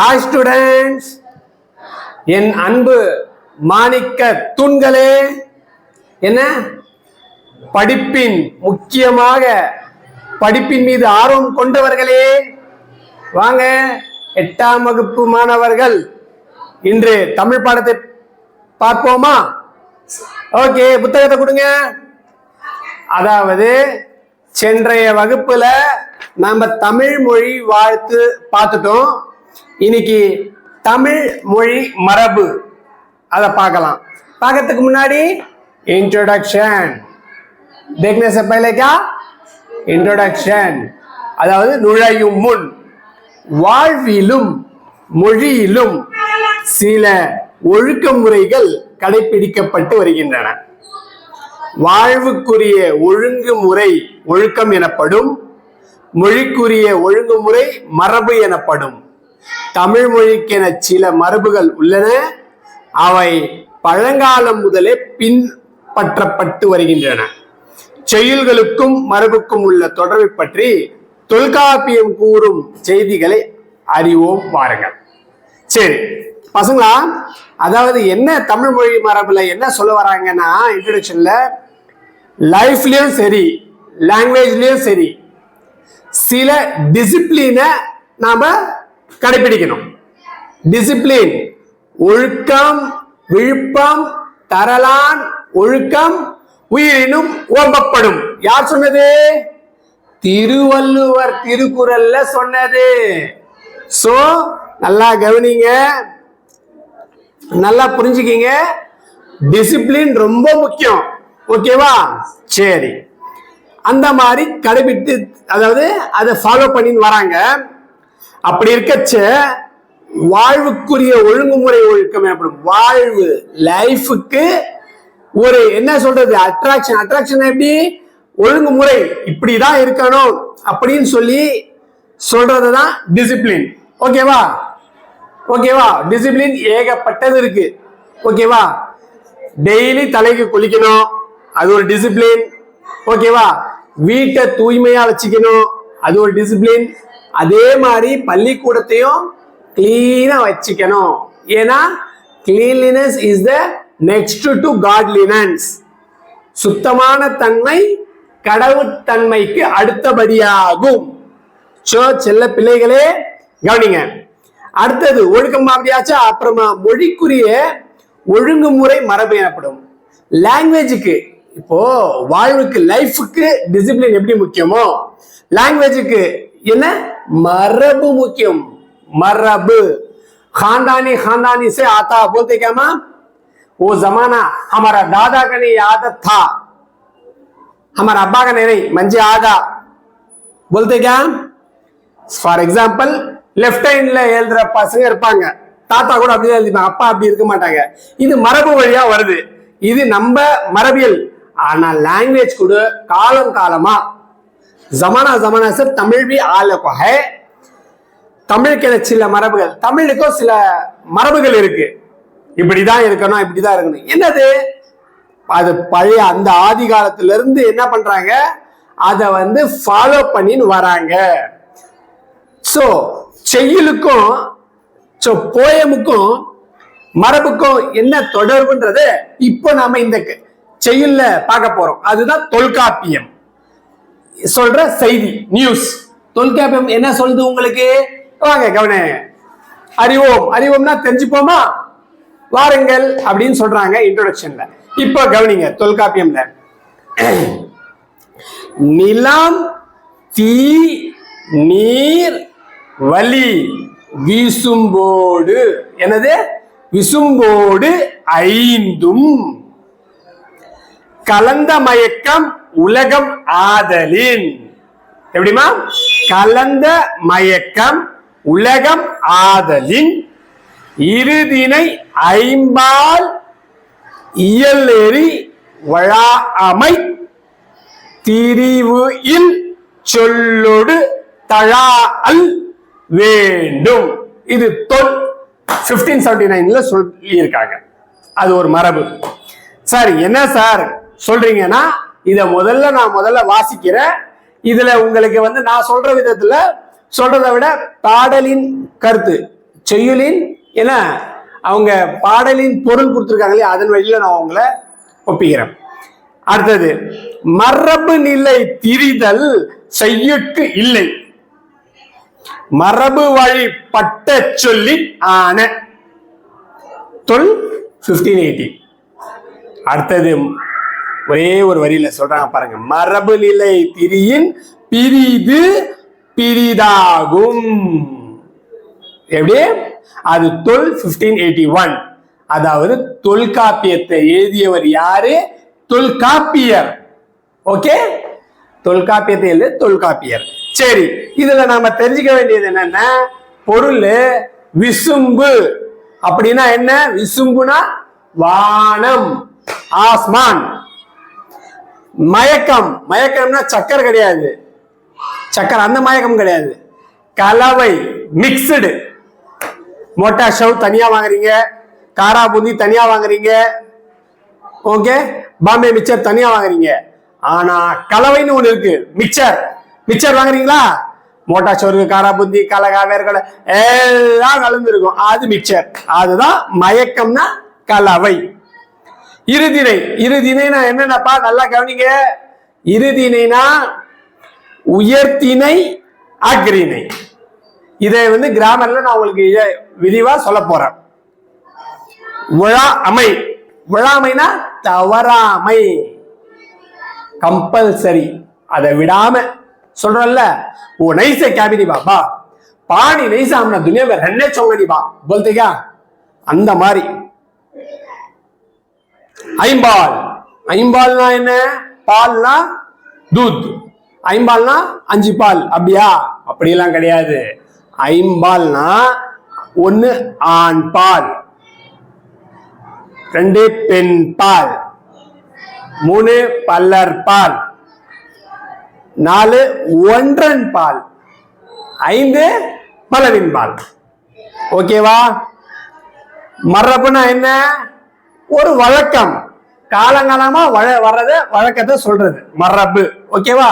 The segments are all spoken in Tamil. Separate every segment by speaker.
Speaker 1: ஹாய் ஸ்டூடெண்ட்ஸ் என் அன்பு மாணிக்க தூண்களே என்ன படிப்பின் முக்கியமாக படிப்பின் மீது ஆர்வம் கொண்டவர்களே வாங்க எட்டாம் வகுப்பு மாணவர்கள் இன்று தமிழ் பாடத்தை பார்ப்போமா ஓகே புத்தகத்தை கொடுங்க அதாவது சென்றைய வகுப்புல நம்ம தமிழ் மொழி வாழ்த்து பார்த்துட்டோம் இன்னைக்கு தமிழ் மொழி மரபு அதை பார்க்கலாம் பார்க்கறதுக்கு முன்னாடி இன்ட்ரோடக்ஷன் देखने से இன்ட்ரோடக்ஷன் அதாவது நுழையும் முன் வாழ்விலும் மொழியிலும் சில ஒழுக்க முறைகள் கடைபிடிக்கப்பட்டு வருகின்றன வாழ்வுக்குரிய ஒழுங்குமுறை ஒழுக்கம் எனப்படும் மொழிக்குரிய ஒழுங்குமுறை மரபு எனப்படும் தமிழ் மொழிக்கென சில மரபுகள் உள்ளன அவை பழங்காலம் முதலே பின்பற்றப்பட்டு வருகின்றன செயல்களுக்கும் மரபுக்கும் உள்ள தொடர்பை பற்றி தொல்காப்பியம் கூறும் செய்திகளை அறிவோம் பாருங்கள் சரி பசங்களா அதாவது என்ன தமிழ் மொழி மரபுல என்ன சொல்ல வராங்கன்னா இன்ட்ரடக்ஷன்ல லைஃப்லயும் சரி லாங்குவேஜ்லயும் சரி சில டிசிப்ளினை நாம கடைபிடிக்கணும் டிசிப்ளின் ஒழுக்கம் விழுப்பம் தரலான் ஒழுக்கம் உயிரினும் ஓம்பப்படும் யார் சொன்னது திருவள்ளுவர் திருக்குறள்ல சொன்னது சோ நல்லா கவனிங்க நல்லா புரிஞ்சுக்கிங்க டிசிப்ளின் ரொம்ப முக்கியம் ஓகேவா சரி அந்த மாதிரி கடைபிடித்து அதாவது அதை ஃபாலோ பண்ணின்னு வராங்க அப்படி இருக்கச்ச வாழ்வுக்குரிய ஒழுங்குமுறை ஒழுக்கம் எப்படி வாழ்வு லைஃபுக்கு ஒரு என்ன சொல்றது அட்ராக்ஷன் அட்ராக்ஷன் எப்படி ஒழுங்குமுறை இப்படிதான் இருக்கணும் அப்படின்னு சொல்லி சொல்றதுதான் தான் டிசிப்ளின் ஓகேவா ஓகேவா டிசிப்ளின் ஏகப்பட்டது இருக்கு ஓகேவா டெய்லி தலைக்கு குளிக்கணும் அது ஒரு டிசிப்ளின் ஓகேவா வீட்டை தூய்மையா வச்சுக்கணும் அது ஒரு டிசிப்ளின் அதே மாதிரி பள்ளிக்கூடத்தையும் கிளீனா வச்சுக்கணும் ஏன்னா cleanliness is the next to godliness சுத்தமான தன்மை கடவுத்தன்மைக்கு அடுத்தபடியாகும் சோ செல்ல பிள்ளைகளே கவனிங்க அடுத்தது ஒழுக்கம் அப்படியாச்சா அப்புறமா மொழிக்குரிய ஒழுங்குமுறை மரபு எனப்படும் லாங்குவேஜுக்கு இப்போ வாழ்வுக்கு லைஃபுக்கு டிசிப்ளின் எப்படி முக்கியமோ லாங்குவேஜுக்கு என்ன மரபு முக்கியம் மரபு खानदानी खानदानी சே ஆதா बोलते क्या मां वो जमाना हमारा दादा का नहीं आदत था हमारा अब्बा का नहीं मंजे आगा बोलते क्या ஃபார் எக்ஸாம்பிள் லெஃப்ட் ஹேண்ட்ல எழுதுற பசங்க இருப்பாங்க தாத்தா கூட அப்படியே எழுதிப்பாங்க அப்பா அப்படி இருக்க மாட்டாங்க இது மரபு வழியா வருது இது நம்ம மரபியல் ஆனா லாங்குவேஜ் கூட காலம் காலமா ஜமானா ஜமானா சார் தமிழ் வி ஆலகோ தமிழுக்கு தமிழுக்கென சில மரபுகள் தமிழுக்கும் சில மரபுகள் இருக்கு இப்படிதான் இருக்கணும் இப்படிதான் இருக்கணும் என்னது அது பழைய அந்த ஆதி காலத்துல இருந்து என்ன பண்றாங்க அதை வந்து ஃபாலோ பண்ணின்னு வராங்க ஸோ செய்யலுக்கும் ஸோ போயமுக்கும் மரபுக்கும் என்ன தொடர்புன்றது இப்போ நாம இந்த செய்யுள்ள பார்க்க போறோம் அதுதான் தொல்காப்பியம் சொல்ற செய்தி நியூஸ் தொல்காப்பியம் என்ன சொல்லுது உங்களுக்கு வாங்க கவனே அறிவோம் அறிவோம்னா தெரிஞ்சுப்போமா வாருங்கள் அப்படின்னு சொல்றாங்க இன்ட்ரோடக்ஷன்ல இப்ப கவனிங்க தொல்காப்பியம்ல நிலம் தீ நீர் வலி வீசும்போடு எனது விசும்போடு ஐந்தும் கலந்த மயக்கம் உலகம் ஆதலின் எப்படிமா கலந்த மயக்கம் உலகம் ஆதலின் இருதினை ஐம்பால் இயலேறி வழாமை திரிவு இல் சொல்லொடு தழா அல் வேண்டும் இது தொல் பிப்டீன் செவன்டி நைன்ல சொல்லியிருக்காங்க அது ஒரு மரபு சார் என்ன சார் சொல்றீங்கன்னா இதை முதல்ல நான் முதல்ல வாசிக்கிறேன் இதுல உங்களுக்கு வந்து நான் சொல்ற விதத்துல சொல்றதை விட பாடலின் கருத்து செய்யுளின் என்ன அவங்க பாடலின் பொருள் கொடுத்துருக்காங்களே அதன் வழியில நான் அவங்கள ஒப்பிக்கிறேன் அடுத்தது மரபு நிலை திரிதல் செய்யுக்கு இல்லை மரபு வழி பட்ட சொல்லி ஆன தொல் பிப்டீன் எயிட்டி அடுத்தது ஒரே ஒரு வரியில சொல்றாங்க பாருங்க மரபு நிலை திரியின் பிரிது பிரிதாகும் எப்படி அது தொல் பிப்டீன் எயிட்டி ஒன் அதாவது தொல்காப்பியத்தை எழுதியவர் யாரு தொல்காப்பியர் ஓகே தொல்காப்பியத்தை எழுதிய தொல்காப்பியர் சரி இதுல நாம தெரிஞ்சுக்க வேண்டியது என்னன்னா பொருள் விசும்பு அப்படின்னா என்ன விசும்புனா வானம் ஆஸ்மான் மயக்கம் மயக்கம்னா சக்கர் கிடையாது சக்கர் அந்த மயக்கம் கிடையாது கலவை மிக்சடு மோட்டா ஷவ் தனியா வாங்குறீங்க காரா பூந்தி தனியா வாங்குறீங்க ஓகே பாம்பே மிக்சர் தனியா வாங்குறீங்க ஆனா கலவைன்னு ஒண்ணு இருக்கு மிக்சர் மிக்சர் வாங்குறீங்களா மோட்டா சோறு காரா பூந்தி கலகா வேர்கடை எல்லாம் கலந்து இருக்கும் அது மிக்சர் அதுதான் மயக்கம்னா கலவை இருதினை இருதினைனா என்னென்னப்பா நல்லா கவனிங்க இருதினைனா உயர்த்தினை அக்ரிணை இதை வந்து கிராமர்ல நான் உங்களுக்கு விரிவா சொல்ல போறேன் விழா அமை விழாமைனா தவறாமை கம்பல்சரி அதை விடாம சொல்றல்ல ஓ நைச கேபினி பாபா பாணி நைசாம்னா துணியா ரெண்டே சொங்கடி பா அந்த மாதிரி ஐம்பால் ஐம்பால்னா என்ன பால்னா தூத் ஐம்பால்னா அஞ்சு பால் அப்படியா அப்படியெல்லாம் கிடையாது ஐம்பால்னா ஒன்னு ஆண் பால் ரெண்டு பெண் பால் மூணு பல்லர் பால் நாலு ஒன்றன் பால் ஐந்து பலவின் பால் ஓகேவா மரபுனா என்ன ஒரு வழக்கம் காலங்காலமா வழ வர்றத வழக்கத்தை சொல்றது மரபு ஓகேவா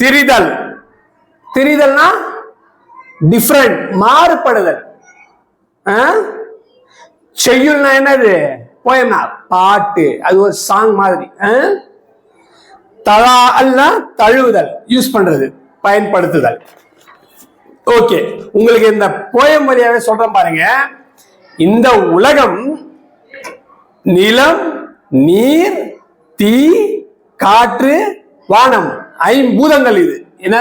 Speaker 1: திரிதல் திரிதல்னா டிஃப்ரெண்ட் மாறுபடுதல் செய்யுள்னா என்னது போயம்னா பாட்டு அது ஒரு சாங் மாதிரி தலா அல்ல தழுவுதல் யூஸ் பண்றது பயன்படுத்துதல் ஓகே உங்களுக்கு இந்த போயம் வழியாவே சொல்றேன் பாருங்க இந்த உலகம் நிலம் நீர் தீ காற்று வானம் ஐம்பூதங்கள் இது என்ன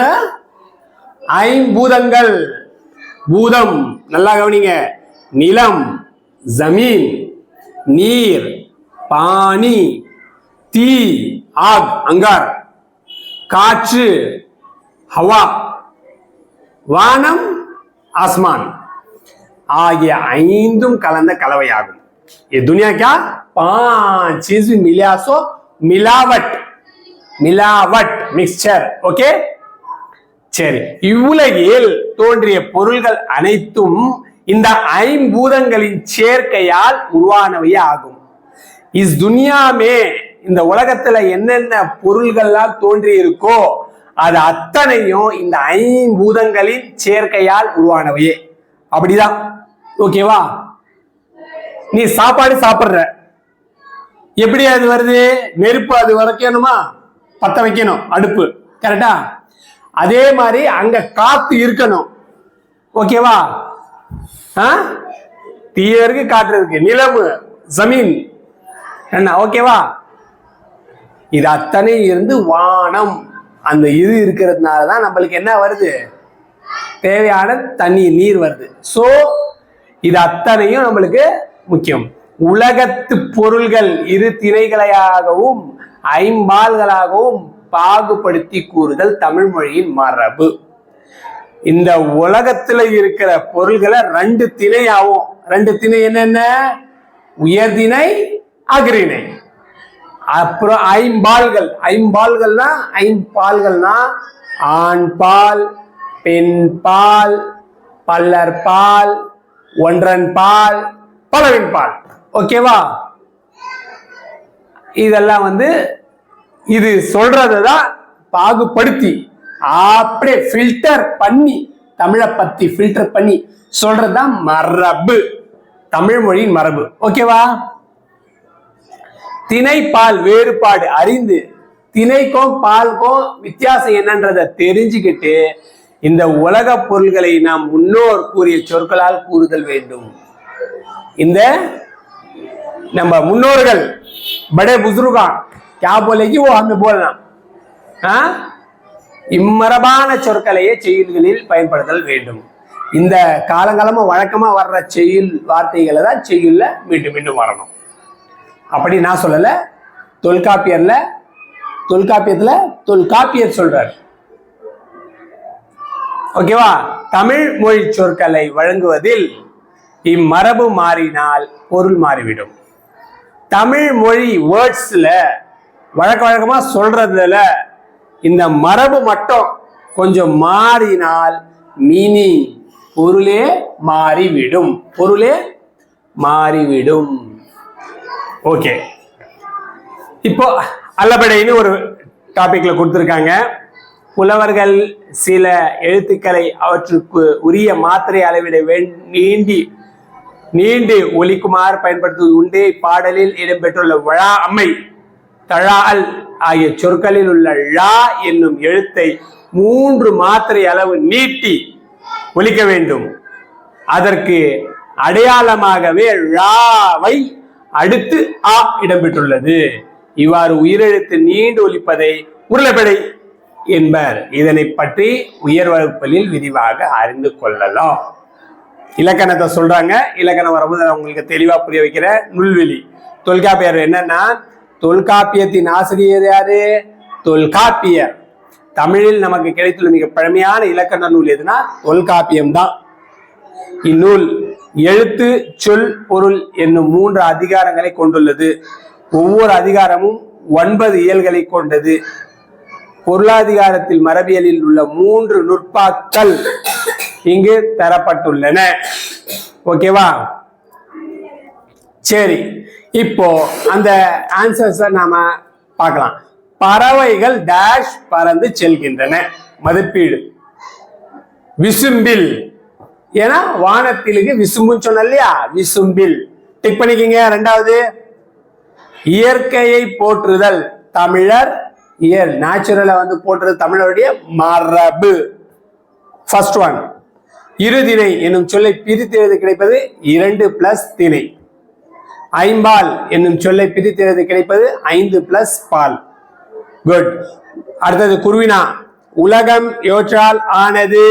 Speaker 1: ஐம்பூதங்கள் பூதம் நல்லா கவனிங்க நிலம் ஜமீன் நீர் பாணி தீ ஆக் அங்கார் காற்று ஹவா வானம் ஆஸ்மான் ஆகிய ஐந்தும் கலந்த கலவையாகும் ये दुनिया क्या पांच चीज भी मिला सो मिलावट मिलावट मिक्सचर ओके சரி இவ்வுலகில் தோன்றிய பொருள்கள் அனைத்தும் இந்த ஐம்பூதங்களின் சேர்க்கையால் உருவானவையே ஆகும் இஸ் துனியாமே இந்த உலகத்துல என்னென்ன பொருள்கள்லாம் தோன்றி இருக்கோ அது அத்தனையும் இந்த ஐம்பூதங்களின் சேர்க்கையால் உருவானவையே அப்படிதான் ஓகேவா நீ சாப்பாடு சாப்பிட்ற எப்படி அது வருது நெருப்பு அது வரைக்கணுமா பத்த வைக்கணும் அடுப்பு கரெக்டா அதே மாதிரி அங்க காத்து இருக்கணும் ஓகேவா தீய இருக்கு காற்று இருக்கு நிலவு ஜமீன் என்ன ஓகேவா இது அத்தனை இருந்து வானம் அந்த இது இருக்கிறதுனால தான் நம்மளுக்கு என்ன வருது தேவையான தண்ணி நீர் வருது ஸோ இது அத்தனையும் நம்மளுக்கு முக்கியம் உலகத்து பொருள்கள் இரு திணைகளையாகவும் ஐம்பால்களாகவும் பாகுபடுத்தி கூறுதல் தமிழ் மொழியின் மரபு இந்த உலகத்துல இருக்கிற பொருள்களை ரெண்டு திணை ஆகும் ரெண்டு திணை என்னென்ன உயர்திணை அகிரிணை அப்புறம் ஐம்பால்கள் ஐம்பால்கள்னா ஐம்பால்கள்னா ஆண் பால் பெண் பால் பல்லர் பால் ஒன்றன் பால் பலவின் பால் ஓகேவா இதெல்லாம் வந்து இது சொல்றதை தான் பாகுபடுத்தி அப்படியே ஃபில்டர் பண்ணி தமிழை பத்தி ஃபில்டர் பண்ணி சொல்றதுதான் மரபு தமிழ் மொழியின் மரபு ஓகேவா திணை பால் வேறுபாடு அறிந்து திணைக்கும் பால்கும் வித்தியாசம் என்னன்றத தெரிஞ்சுக்கிட்டு இந்த உலக பொருள்களை நாம் முன்னோர் கூறிய சொற்களால் கூறுதல் வேண்டும் இந்த நம்ம முன்னோர்கள் படே बुजुर्ग கே बोलेगी ஓ हमें போலாம் இம்மரபான சொற்களையே செயல்களில் பயன்படுத்தல் வேண்டும் இந்த காலங்காலமா வழக்கமா வர்ற செய்யுள் வார்த்தைகளை தான் செயல்ல மீண்டும் மீண்டும் வரணும் அப்படி நான் சொல்லல தொல்காப்பியர்ல தொல்காப்பியத்துல தொல்காப்பியர் சொல்றார் ஓகேவா தமிழ் மொழி சொற்களை வழங்குவதில் இம்மரபு மாறினால் பொருள் மாறிவிடும் தமிழ் மொழி வேர்ட்ஸில் வழக்க வழக்கமாக சொல்றதுல இந்த மரபு மட்டும் கொஞ்சம் மாறினால் மீனிங் பொருளே மாறிவிடும் பொருளே மாறிவிடும் ஓகே இப்போ அல்லபடைன்னு ஒரு டாபிக்ல கொடுத்துருக்காங்க புலவர்கள் சில எழுத்துக்களை அவற்றுக்கு உரிய மாத்திரை அளவிட வேண்டி நீண்டு ஒலிக்குமாறு பயன்படுத்துவது உண்டு பாடலில் இடம்பெற்றுள்ள வழா அம்மை தழா அல் ஆகிய சொற்களில் உள்ள ழா என்னும் எழுத்தை மூன்று மாத்திரை அளவு நீட்டி ஒலிக்க வேண்டும் அதற்கு அடையாளமாகவே ழாவை அடுத்து ஆ இடம்பெற்றுள்ளது இவ்வாறு உயிரெழுத்து நீண்டு ஒலிப்பதை உருளைப்படை என்பர் இதனை பற்றி உயர் வகுப்புகளில் விரிவாக அறிந்து கொள்ளலாம் இலக்கணத்தை சொல்றாங்க இலக்கணம் வரும்போது அவங்களுக்கு தெளிவாக புரிய வைக்கிற நுள்வெளி தொல்காப்பியர் என்னன்னா தொல்காப்பியத்தின் ஆசிரியர் யாரு தொல்காப்பியர் தமிழில் நமக்கு கிடைத்துள்ள மிக பழமையான இலக்கண நூல் எதுனா தொல்காப்பியம் தான் இந்நூல் எழுத்து சொல் பொருள் என்னும் மூன்று அதிகாரங்களை கொண்டுள்ளது ஒவ்வொரு அதிகாரமும் ஒன்பது இயல்களை கொண்டது பொருளாதிகாரத்தில் மரபியலில் உள்ள மூன்று நுட்பாக்கள் இங்கு தரப்பட்டுள்ளன ஓகேவா சரி இப்போ அந்த ஆன்சர்ஸை நாம பார்க்கலாம் பறவைகள் டேஷ் பறந்து செல்கின்றன மதிப்பீடு விசும்பில் ஏன்னா வானத்திலுக்கு விசும்புன்னு சொன்ன இல்லையா விசும்பில் டிக் பண்ணிக்கிங்க ரெண்டாவது இயற்கையை போற்றுதல் தமிழர் இயல் நேச்சுரலை வந்து போட்டுறது தமிழருடைய மரபு ஃபர்ஸ்ட் ஒன் இருதினை என்னும் சொல்லை பிரித்தெழுது கிடைப்பது இரண்டு பிளஸ் திணை ஐம்பால் என்னும் சொல்லை பிரித்தெழுது கிடைப்பது ஐந்து பிளஸ் பால் குட் அடுத்தது குருவினா உலகம் யோற்றால் ஆனது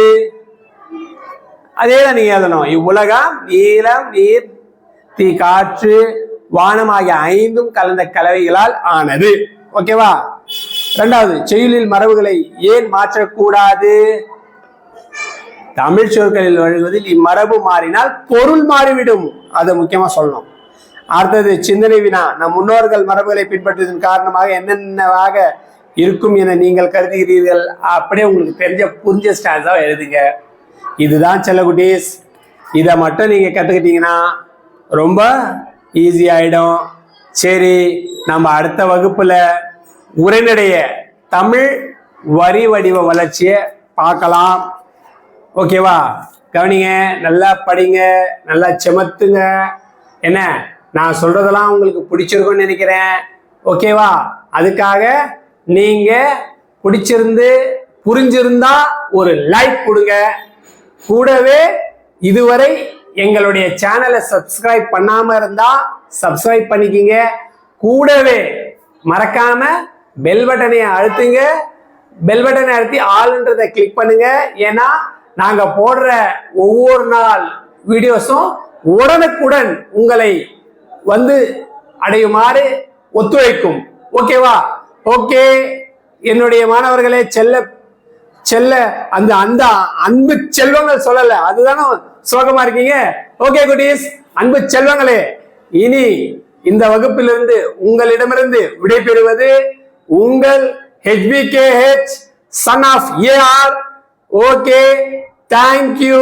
Speaker 1: அதே தான் நீங்க எழுதணும் இவ்வுலகம் நீளம் நீர் தீ காற்று வானம் ஆகிய ஐந்தும் கலந்த கலவைகளால் ஆனது ஓகேவா ரெண்டாவது செயலில் மரபுகளை ஏன் மாற்றக்கூடாது தமிழ் சொற்களில் வழங்குவதில் இம்மரபு மாறினால் பொருள் மாறிவிடும் அதை முக்கியமாக சொல்லணும் அடுத்தது சிந்தனை வினா நம் முன்னோர்கள் மரபுகளை பின்பற்றுவதன் காரணமாக என்னென்னவாக இருக்கும் என நீங்கள் கருதுகிறீர்கள் அப்படியே உங்களுக்கு தெரிஞ்ச புரிஞ்ச தான் எழுதுங்க இதுதான் செல்லகுட்டீஸ் இதை மட்டும் நீங்கள் கற்றுக்கிட்டீங்கன்னா ரொம்ப ஆகிடும் சரி நம்ம அடுத்த வகுப்பில் உரைநடைய தமிழ் வரி வடிவ வளர்ச்சியை பார்க்கலாம் ஓகேவா கவனிங்க நல்லா படிங்க நல்லா செமத்துங்க என்ன நான் சொல்றதெல்லாம் உங்களுக்கு பிடிச்சிருக்கும்னு நினைக்கிறேன் ஓகேவா அதுக்காக நீங்க பிடிச்சிருந்து புரிஞ்சிருந்தா ஒரு லைக் கொடுங்க கூடவே இதுவரை எங்களுடைய சேனலை சப்ஸ்கிரைப் பண்ணாம இருந்தா சப்ஸ்கிரைப் பண்ணிக்கிங்க கூடவே மறக்காம பெல் பட்டனை அழுத்துங்க பெல் பட்டனை அழுத்தி ஆள்ன்றதை கிளிக் பண்ணுங்க ஏன்னா நாங்க போடுற ஒவ்வொரு நாள் வீடியோஸும் உடனுக்குடன் உங்களை வந்து அடையுமாறு ஒத்துழைக்கும் ஓகேவா ஓகே என்னுடைய மாணவர்களே செல்ல செல்ல அந்த அந்த அன்பு செல்வங்கள் சொல்லல அதுதானே சோகமா இருக்கீங்க ஓகே குட்டீஸ் அன்பு செல்வங்களே இனி இந்த வகுப்பிலிருந்து உங்களிடமிருந்து விடைபெறுவது உங்கள் H P K H son of A R okay thank you